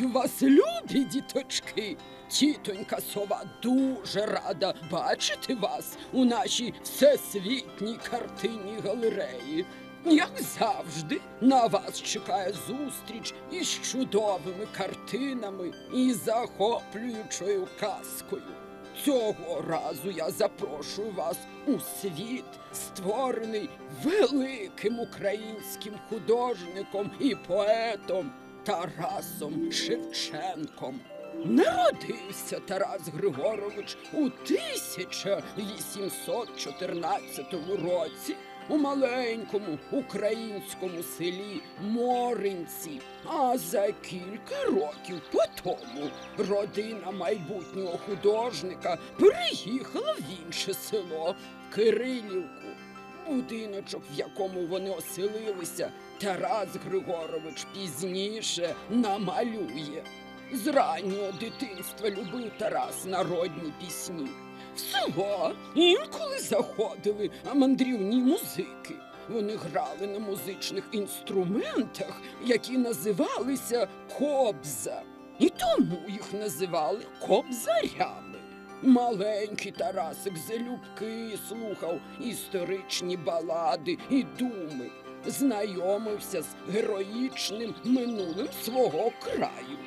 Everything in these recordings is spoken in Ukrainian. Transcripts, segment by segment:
вас любі діточки. Тітонька сова дуже рада бачити вас у нашій всесвітній картинній галереї. Як завжди, на вас чекає зустріч із чудовими картинами і захоплюючою казкою. Цього разу я запрошую вас у світ, створений великим українським художником і поетом Тарасом Шевченком. Народився Тарас Григорович у 1814 році у маленькому українському селі Моринці. А за кілька років по тому родина майбутнього художника переїхала в інше село Кирилівку. Будиночок, в якому вони оселилися, Тарас Григорович пізніше намалює. З раннього дитинства любив Тарас народні пісні. В село інколи заходили мандрівні музики. Вони грали на музичних інструментах, які називалися кобза. І тому їх називали кобзарями. Маленький Тарасик залюбки слухав історичні балади і думи, знайомився з героїчним минулим свого краю.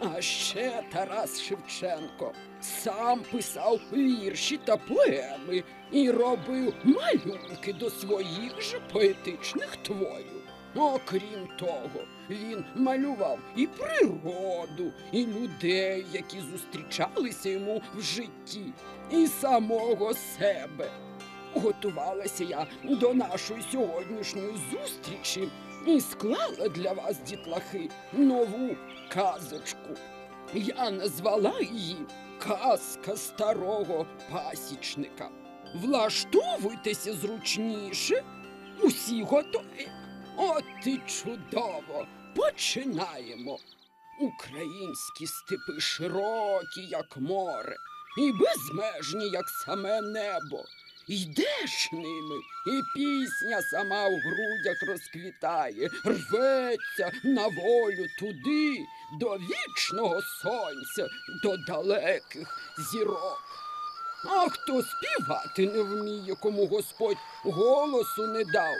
А ще Тарас Шевченко сам писав вірші та поеми і робив малюнки до своїх же поетичних творів. Окрім того, він малював і природу, і людей, які зустрічалися йому в житті, і самого себе. Готувалася я до нашої сьогоднішньої зустрічі і склала для вас, дітлахи, нову казочку. Я назвала її Казка старого пасічника. Влаштовуйтеся зручніше. Усі готові. От і чудово. Починаємо. Українські степи широкі, як море, і безмежні, як саме небо. Йдеш ними, і пісня сама в грудях розквітає, рветься на волю туди, до вічного сонця, до далеких зірок. А хто співати не вміє, кому Господь голосу не дав,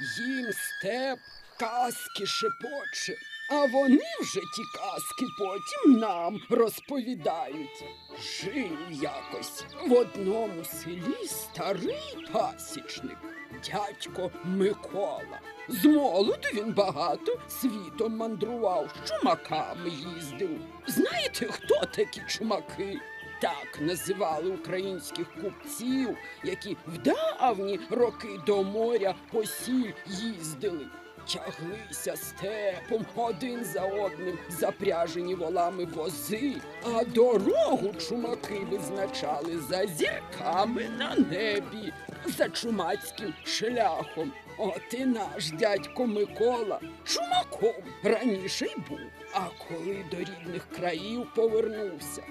їм степ казки шепоче, а вони вже ті казки потім нам розповідають. Жив якось в одному селі старий пасічник, дядько Микола. З молоду він багато світом мандрував, чумаками їздив. Знаєте, хто такі чумаки? Так називали українських купців, які в давні роки до моря по сіль їздили. Тяглися степом один за одним запряжені волами вози, а дорогу чумаки визначали за зірками на небі, за чумацьким шляхом. От і наш дядько Микола чумаком раніше й був. А коли до рідних країв повернувся,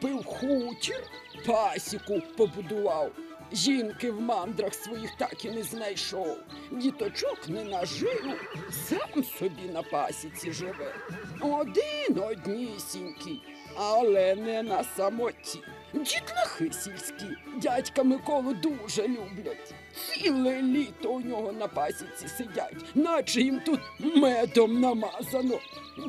купив хутір, пасіку побудував. Жінки в мандрах своїх так і не знайшов. Діточок не нажив, сам собі на пасіці живе. Один однісінький, але не на самоті. Дітлахи сільські дядька Миколу дуже люблять. Ціле літо у нього на пасіці сидять, наче їм тут медом намазано.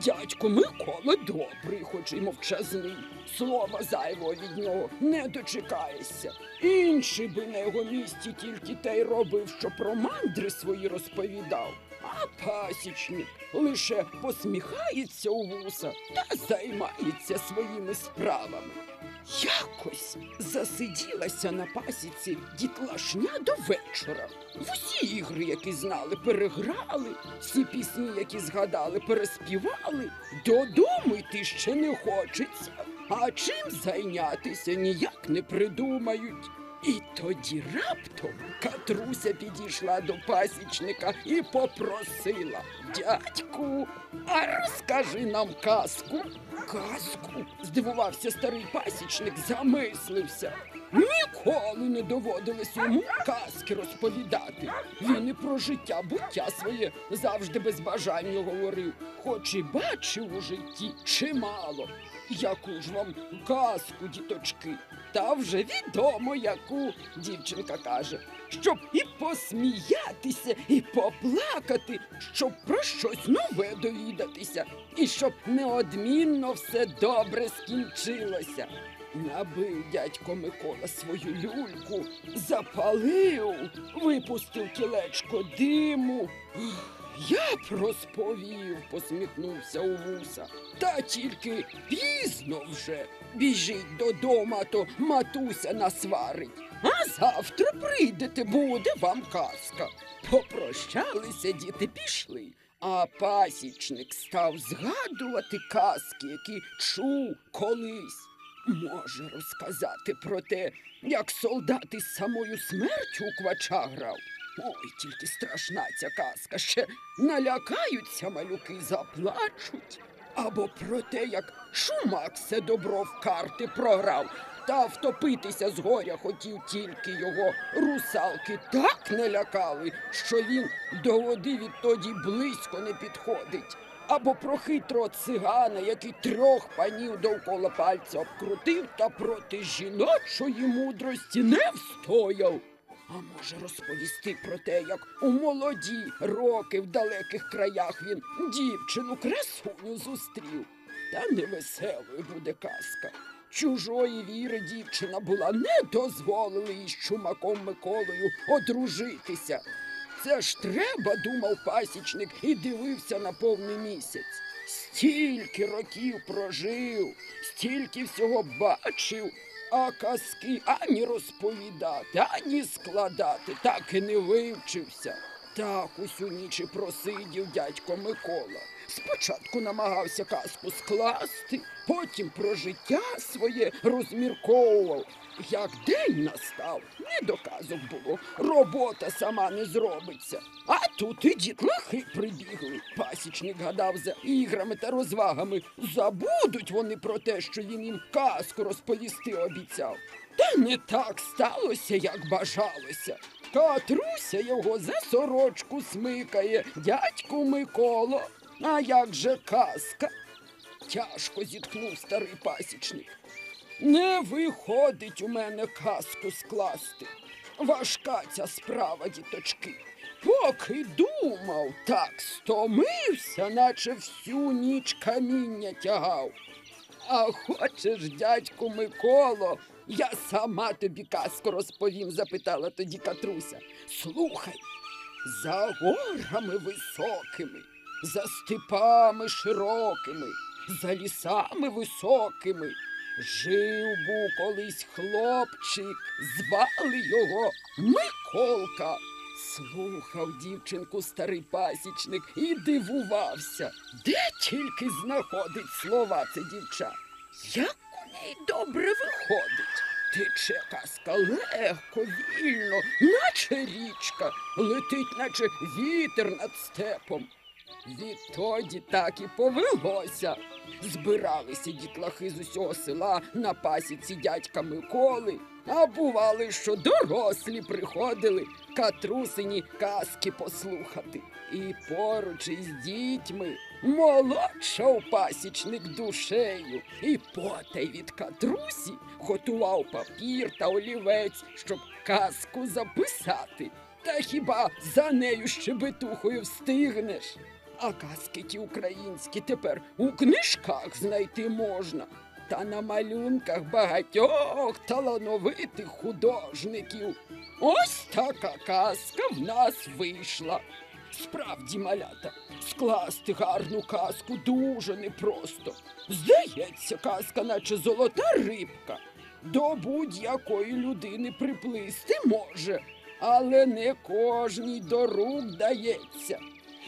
Дядько Микола добрий, хоч і мовчазний. Слова зайвого від нього не дочекаєшся. Інший би на його місці тільки те й робив, що про мандри свої розповідав. А пасічник лише посміхається у вуса та займається своїми справами. Якось засиділася на пасіці дітлашня до вечора. В усі ігри, які знали, переграли, всі пісні, які згадали, переспівали. Додому йти ще не хочеться. А чим зайнятися ніяк не придумають. І тоді раптом Катруся підійшла до пасічника і попросила дядьку, а розкажи нам казку. Казку? здивувався старий пасічник, замислився. Ніколи не доводилось йому казки розповідати. Він і про життя буття своє завжди без бажання говорив, хоч і бачив у житті чимало. Яку ж вам казку, діточки? Та вже відомо, яку дівчинка каже, щоб і посміятися, і поплакати, щоб про щось нове довідатися, і щоб неодмінно все добре скінчилося. Набив дядько Микола свою люльку, запалив, випустив кілечко диму. Я б розповів, посміхнувся у вуса. Та тільки пізно вже. Біжіть додому, то матуся насварить. А завтра прийдете, буде вам казка. Попрощалися діти, пішли. А пасічник став згадувати казки, які чув колись. Може розказати про те, як солдат із самою смертю у квача грав. Ой, тільки страшна ця казка, ще налякаються малюки, заплачуть. Або про те, як шумак все добро в карти програв, та втопитися з горя хотів тільки його русалки так не лякали, що він до води відтоді близько не підходить. Або про хитрого цигана, який трьох панів довкола пальця обкрутив та проти жіночої мудрості не встояв. А може розповісти про те, як у молоді роки в далеких краях він дівчину красуню зустрів. Та невеселою буде казка. Чужої віри дівчина була, не дозволили їй з чумаком Миколою одружитися. Це ж треба, думав пасічник і дивився на повний місяць. Стільки років прожив, стільки всього бачив, а казки ані розповідати, ані складати, так і не вивчився. Так усю ніч просидів дядько Микола. Спочатку намагався казку скласти, потім про життя своє розмірковував. Як день настав, не до казок було, робота сама не зробиться. А тут і дітлахи прибігли. Пасічник гадав за іграми та розвагами. Забудуть вони про те, що він їм казку розповісти обіцяв. Та не так сталося, як бажалося. Катруся його за сорочку смикає, дядьку Миколо. А як же казка? Тяжко зітхнув старий пасічник. Не виходить у мене казку скласти. Важка ця справа, діточки. Поки думав, так стомився, наче всю ніч каміння тягав. А хочеш, дядьку Миколо, я сама тобі казку розповім, запитала тоді Катруся. Слухай, за горами високими, за степами широкими, за лісами високими. Жив був колись хлопчик, звали його Миколка. Слухав дівчинку старий пасічник і дивувався, де тільки знаходить слова це дівча. Як неї добре виходить. Тече казка легко, вільно, наче річка, летить, наче вітер над степом. Відтоді так і повелося. Збиралися дітлахи з усього села на пасіці дядька Миколи, а бували, що дорослі приходили катрусині казки послухати. І поруч із дітьми молодшав пасічник душею, і потай від катрусі готував папір та олівець, щоб казку записати. Та хіба за нею щебетухою встигнеш? А казки ті українські тепер у книжках знайти можна. Та на малюнках багатьох талановитих художників. Ось така казка в нас вийшла. Справді, малята, скласти гарну казку дуже непросто. Здається, казка, наче золота рибка. До будь-якої людини приплисти може, але не кожній до рук дається.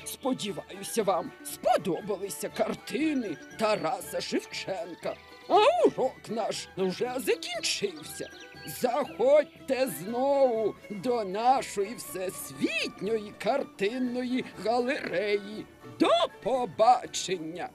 Сподіваюся, вам сподобалися картини Тараса Шевченка. А урок наш вже закінчився. Заходьте знову до нашої всесвітньої картинної галереї. До побачення!